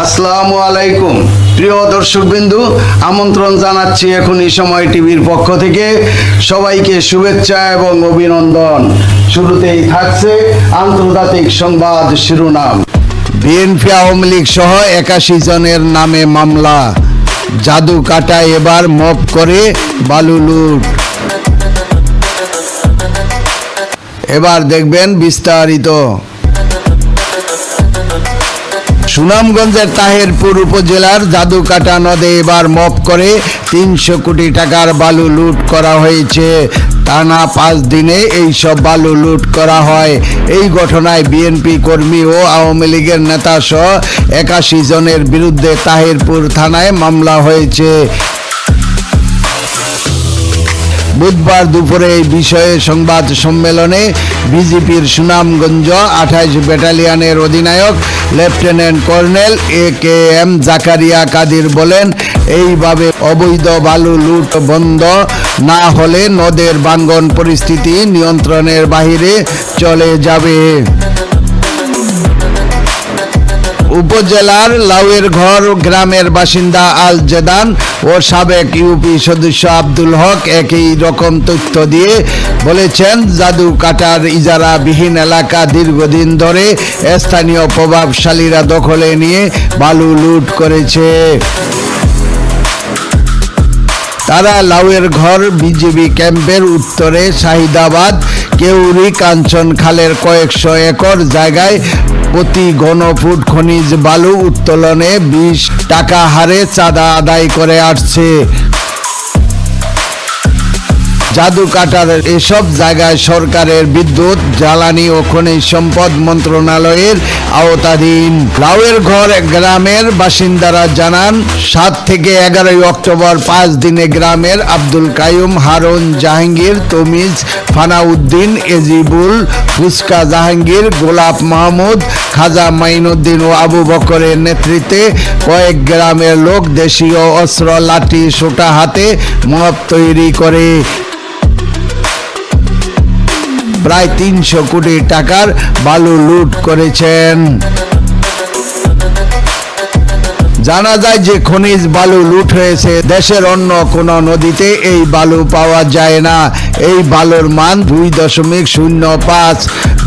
আসসালামু আলাইকুম। প্রিয় দর্শকবিন্দু, আমন্ত্রণ জানাচ্ছি এখন এই সময় টিভির পক্ষ থেকে। সবাইকে শুভেচ্ছা এবং অভিনন্দন। শুরুতেই থাকছে আন্তর্জাতিক সংবাদ শিরোনাম। বিএনপি আওয়ামী লীগ সহ একাশি জনের নামে মামলা। জাদু কাটা এবার মপ করে বালু লুট। এবার দেখবেন বিস্তারিত। সুনামগঞ্জের তাহেরপুর উপজেলার জাদুকাটা নদে এবার মপ করে তিনশো কোটি টাকার বালু লুট করা হয়েছে। টানা পাঁচ দিনে এই সব বালু লুট করা হয়। এই ঘটনায় বিএনপি কর্মী ও আওয়ামী লীগের নেতাসহ একাশি জনের বিরুদ্ধে তাহেরপুর থানায় মামলা হয়েছে। বুধবার দুপুরে এই বিষয়ে সংবাদ সম্মেলনে বিজেপির সুনামগঞ্জ আঠাইশ ব্যাটালিয়নের অধিনায়ক lieutenant colonel A K M Zakaria Kadir বলেন, এইভাবে অবৈধ বালু লুট বন্ধ না হলে নদের বাঙ্গন পরিস্থিতি নিয়ন্ত্রণের বাহিরে চলে যাবে। উপজেলার লাউয়ের ঘর, গ্রামের বাসিন্দা আল জেদান ও সাবেক ইউপি সদস্য আব্দুল হক একই রকম তথ্য দিয়ে বলেছেন, জাদু কাটার ইজারাবিহীন এলাকা দীর্ঘদিন ধরে স্থানীয় প্রভাবশালীরা দখলে নিয়ে বালু লুট করেছে। তারা লাউয়ের ঘর বিজেপি ক্যাম্পের উত্তরে শাহিদাবাদ কেউরি কাঞ্চন খালের কয়েকশো একর জায়গায় প্রতি ঘনফুট খনিজ বালু উত্তোলনে বিশ টাকা হারে চাঁদা আদায় করে আসছে। জাদু কাটার এসব জায়গায় সরকারের বিদ্যুৎ, জ্বালানি ও খনিজ সম্পদ মন্ত্রণালয়ের আওতাধীন। লাউয়ের ঘর গ্রামের বাসিন্দারা জানান, সাত থেকে এগারোই অক্টোবর পাঁচ দিনে গ্রামের আব্দুল কায়ুম হারুন জাহাঙ্গীর, তমিজ ফানাউদ্দিন, এজিবুল ফুসকা জাহাঙ্গীর, গোলাপ মাহমুদ, খাজা মাইনুদ্দিন ও আবু বকরের নেতৃত্বে কয়েক গ্রামের লোক দেশীয় অস্ত্র, লাঠি, সোটা হাতে মপ তৈরি করে। প্রায় তিনশো কোটি টাকার বালু লুট করেছেন। জানা যায় যে খনিজ বালু লুট হয়েছে দেশের অন্য কোন নদীতে। এই বালু পাওয়া যায় না। এই বালুর মান দুই দশমিক শূন্য পাঁচ।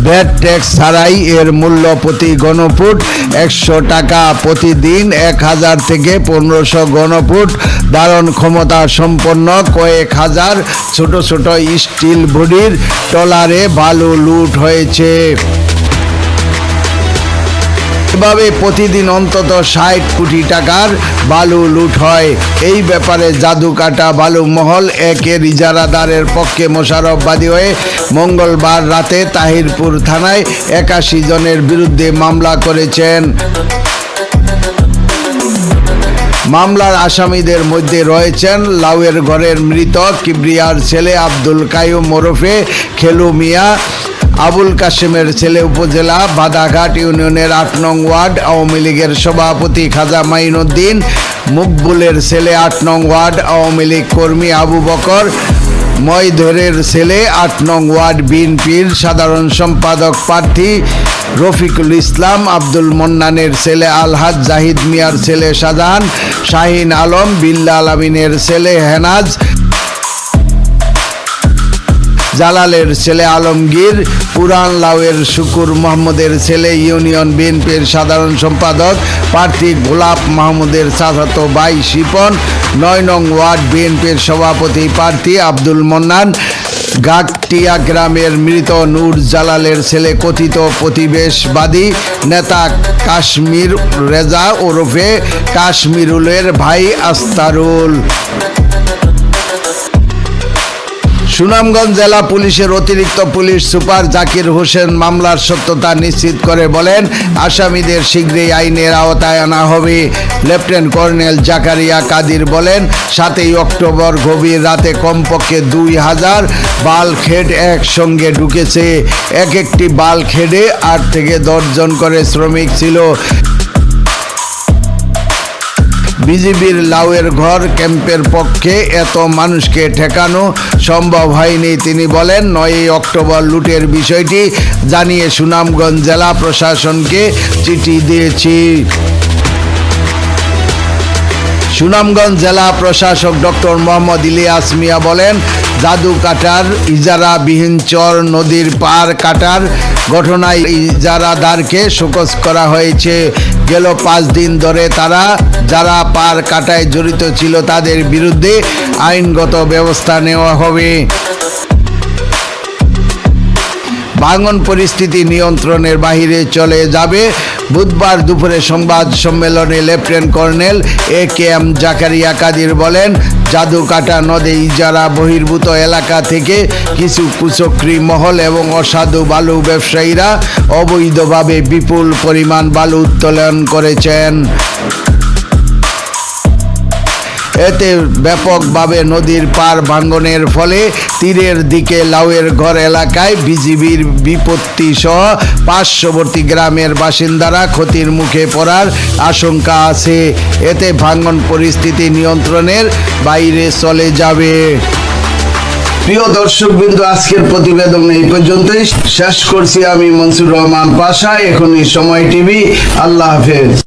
ভ্যাট ট্যাক্স ছাড়াই এর মূল্য প্রতি গণফুট একশো টাকা প্রতিদিন, এক হাজার থেকে পনেরোশো গণফুট ধারণ ক্ষমতা সম্পন্ন কয়েক হাজার ছোট ছোট স্টিল বডির টলারে বালু লুট হয়েছে। এভাবে প্রতিদিন অন্তত ষাট কোটি টাকার বালু লুট হয়। এই ব্যাপারে জাদুকাটা বালু মহল একের ইজারাদারের পক্ষে মোশারফবাদী হয়ে মঙ্গলবার রাতে তাহিরপুর থানায় একাশি জনের বিরুদ্ধে মামলা করেছেন। মামলার আসামিদের মধ্যে রয়েছেন লাউয়ের ঘরের মৃত কিবরিয়ার ছেলে আব্দুল কায়ুম ওরফে খেলু মিয়া। আবুল কাশেমের ছেলে উপজেলা, বাদাঘাট ইউনিয়নের আট নং ওয়ার্ড, আওয়ামী লীগের সভাপতি খাজা মাইনুদ্দিন, মুকবুলের ছেলে আট নং ওয়ার্ড, আওয়ামী লীগ কর্মী আবু বকর ময়ধরের ছেলে আট নং ওয়ার্ড, বিএনপির সাধারণ সম্পাদক প্রার্থী রফিকুল ইসলাম, আব্দুল মন্নানের ছেলে আলহাজ জাহিদ মিয়ার ছেলে শাহজাহান, শাহিন আলম বিল্লা আলমিনের ছেলে হেনাজ জালালের ছেলে আলমগীর, পুরান লাউয়ের শুকুর মোহাম্মদের ছেলে ইউনিয়ন বিএনপির সাধারণ সম্পাদক, প্রার্থী গোলাপ মাহমুদের চাচাতো ভাই শিপন, নয় নং ওয়ার্ড বিএনপির সভাপতি প্রার্থী আব্দুল মন্নান গাকটিয়া গ্রামের মৃত নূর জালালের ছেলে কথিত প্রতিবেশবাদী নেতা কাশ্মীর রেজা ওরফে কাশ্মীরুলের ভাই আস্তারুল। সুনামগঞ্জ জেলা পুলিশের অতিরিক্ত পুলিশ সুপার জাকির হোসেন মামলার সত্যতা নিশ্চিত করে বলেন, আসামিদের শীঘ্রই আইনের আওতায় আনা হবে। লেফটেন্যান্ট কর্নেল জাকারিয়া কাদির বলেন, সাতই অক্টোবর গভীর রাতে কমপক্ষে দুই হাজার বাল খেড একসঙ্গে ঢুকেছে। এক একটি বাল খেডে আট থেকে দশজন করে শ্রমিক ছিল। বিজিবির লাউয়ের ঘর ক্যাম্পের পক্ষে এত মানুষকে ঠেকানো সম্ভব হয়নি, তিনি বলেন। নয়ই অক্টোবর লুটের বিষয়টি জানিয়ে সুনামগঞ্জ জেলা প্রশাসনকে চিঠি দিয়েছি। সুনামগঞ্জ জেলা প্রশাসক ডক্টর মোহাম্মদ ইলিয়াস মিয়া বলেন জাদু কাটার ইজারাবিহীন চর নদীর পার কাটার ঘটনায় ইজারাদারকে শোকজ করা হয়েছে। গেল পাঁচ দিন ধরে তারা যারা পার কাটায় জড়িত ছিল তাদের বিরুদ্ধে আইনগত ব্যবস্থা নেওয়া হবে। ভাঙন পরিস্থিতি নিয়ন্ত্রণের বাহিরে চলে যাবে। বুধবার দুপুরে সংবাদ সম্মেলনে lieutenant colonel A K M Zakaria Kadir বলেন, জাদুকাটা নদে ইজারা বহির্ভূত এলাকা থেকে কিছু কুচক্রি মহল এবং অসাধু বালু ব্যবসায়ীরা অবৈধভাবে বিপুল পরিমাণ বালু উত্তোলন করেছেন। এতে ব্যাপকভাবে নদীর পার ভাঙ্গনের ফলে তীরের দিকে লাউয়ের ঘর এলাকায় বিজিবির বিপত্তি সহ পার্শ্ববর্তী গ্রামের বাসিন্দারা ক্ষতির মুখে পড়ার আশঙ্কা আছে। এতে ভাঙ্গন পরিস্থিতি নিয়ন্ত্রণের বাইরে চলে যাবে। প্রিয় দর্শক বিন্দু আজকের প্রতিবেদন এই পর্যন্তই। শেষ করছি আমি মনসুর রহমান পাশা, এখনই সময় টিভি। আল্লাহ হাফেজ।